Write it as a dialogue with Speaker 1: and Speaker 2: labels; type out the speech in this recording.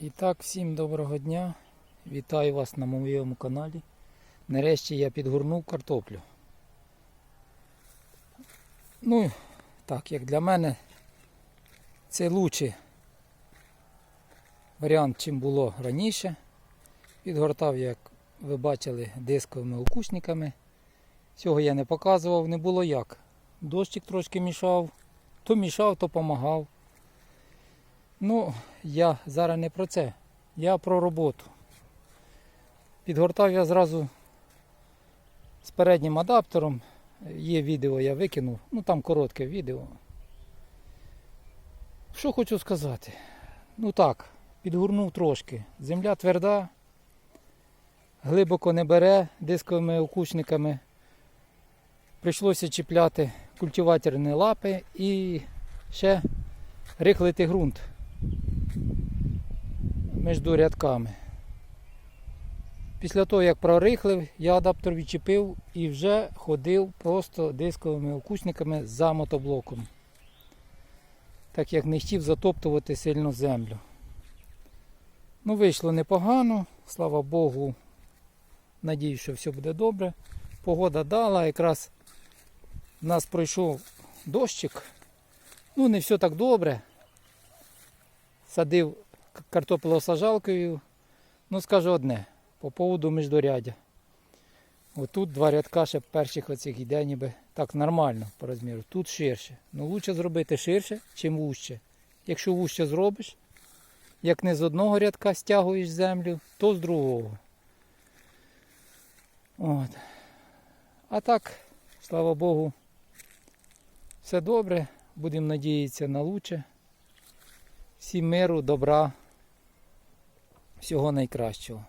Speaker 1: І так, всім доброго дня. Вітаю вас на моєму каналі. Нарешті я підгорнув картоплю. Ну, так, як для мене, це лучший варіант, чим було раніше. Підгортав, як ви бачили, дисковими окушниками. Цього я не показував, не було як. Дощик трошки мішав, то мішав, то помагав. Ну, я зараз не про це. Я про роботу. Підгортав я зразу з переднім адаптером. Є відео, я викинув. Ну там коротке відео. Що хочу сказати? Ну так, підгорнув трошки. Земля тверда, глибоко не бере дисковими окучниками. Прийшлося чіпляти культиваторні лапи і ще рихлити ґрунт між рядками. Після того, як прорихлив, я адаптер відчепив і вже ходив просто дисковими окучниками за мотоблоком. Так як не хотів затоптувати сильно землю. Ну, вийшло непогано, слава Богу. Надіюсь, що все буде добре. Погода дала, якраз в нас пройшов дощик. Ну, не все так добре. Садив к- картоплосажалкою. Ну, скажу одне, по поводу міждорядя. Отут два рядка ще перших оцих йде ніби так нормально по розміру. Тут ширше. Ну лучше зробити ширше, чим вужче. Якщо вужче зробиш, як не з одного рядка стягуєш землю, то з другого. От. А так, слава Богу, все добре. Будемо надіятися на лучше. Всім миру, добра, всього найкращого.